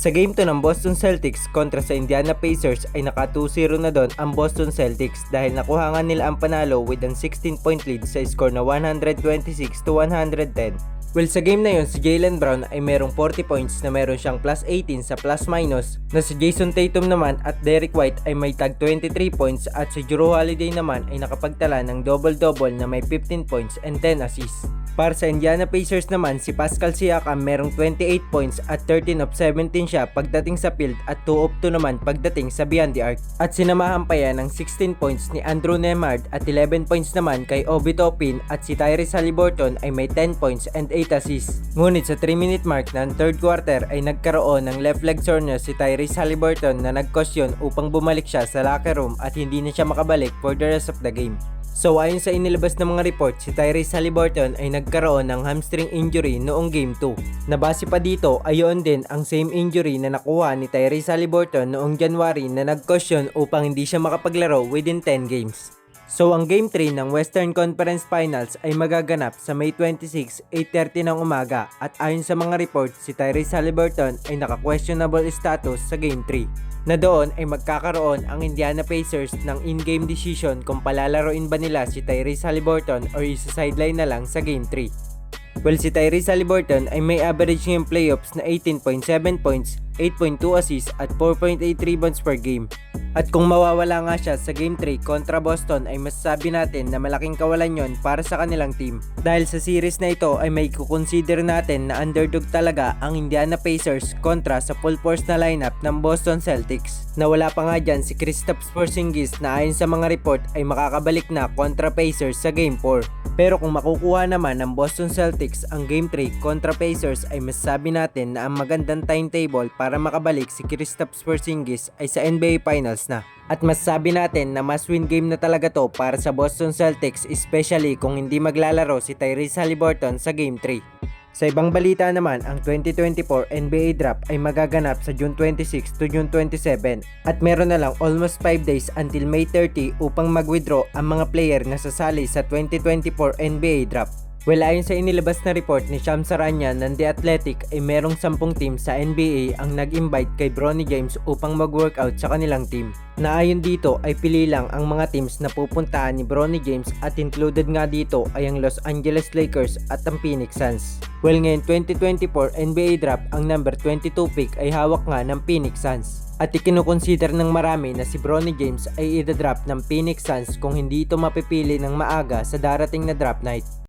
Sa game 2 ng Boston Celtics kontra sa Indiana Pacers ay naka 2-0 na doon ang Boston Celtics dahil nakuha nga nila ang panalo with an 16 point lead sa score na 126 to 110. Well, sa game na yun, si Jalen Brown ay merong 40 points na meron siyang plus 18 sa plus minus na si Jason Tatum naman at Derek White ay may tag 23 points at si Jrue Holiday naman ay nakapagtala ng double-double na may 15 points and 10 assists. Para sa Indiana Pacers naman, si Pascal Siakam merong 28 points at 13 of 17 siya pagdating sa field at 2 of 2 naman pagdating sa beyond the arc. At sinamahan pa yan ng 16 points ni Andrew Nemard at 11 points naman kay Obi Toppin at si Tyrese Halliburton ay may 10 points and 8 assists. Ngunit sa 3 minute mark ng third quarter ay nagkaroon ng left leg soreness si Tyrese Halliburton na nag-cause yun upang bumalik siya sa locker room at hindi na siya makabalik for the rest of the game. So ayon sa inilabas ng mga report, si Tyrese Halliburton ay nagkaroon ng hamstring injury noong Game 2. Nabase pa dito, ayon din ang same injury na nakuha ni Tyrese Halliburton noong January na nag-cause yun upang hindi siya makapaglaro within 10 games. So ang Game 3 ng Western Conference Finals ay magaganap sa May 26, 8.30 ng umaga at ayon sa mga report, si Tyrese Halliburton ay naka-questionable status sa Game 3 na doon ay magkakaroon ang Indiana Pacers ng in-game decision kung palalaroin ba nila si Tyrese Halliburton or isa-sideline na lang sa Game 3. Well, si Tyrese Halliburton ay may average ngayong playoffs na 18.7 points, 8.2 assists at 4.8 rebounds per game. At kung mawawala nga siya sa Game 3 kontra Boston ay masasabi natin na malaking kawalan yon para sa kanilang team. Dahil sa series na ito ay may kukonsider natin na underdog talaga ang Indiana Pacers kontra sa full force na lineup ng Boston Celtics. Na wala pa nga dyan si Kristaps Porzingis na ayon sa mga report ay makakabalik na kontra Pacers sa Game 4. Pero kung makukuha naman ng Boston Celtics ang Game 3 kontra Pacers ay masasabi natin na ang magandang timetable para makabalik si Kristaps Porzingis ay sa NBA Finals na. At masasabi natin na must win game na talaga to para sa Boston Celtics especially kung hindi maglalaro si Tyrese Halliburton sa Game 3. Sa ibang balita naman, ang 2024 NBA Draft ay magaganap sa June 26 to June 27 at meron na lang almost 5 days until May 30 upang mag-withdraw ang mga player na sasali sa 2024 NBA Draft. Well, ayon sa inilabas na report ni Sham Saranya ng The Athletic ay merong 10 team sa NBA ang nag-invite kay Bronny James upang mag-workout sa kanilang team. Na ayon dito ay pili lang ang mga teams na pupuntahan ni Bronny James at included nga dito ay ang Los Angeles Lakers at ang Phoenix Suns. Well, ngayon 2024 NBA Draft ang number 22 pick ay hawak nga ng Phoenix Suns. At ikinukonsider ng marami na si Bronny James ay ida-draft ng Phoenix Suns kung hindi ito mapipili ng maaga sa darating na draft night.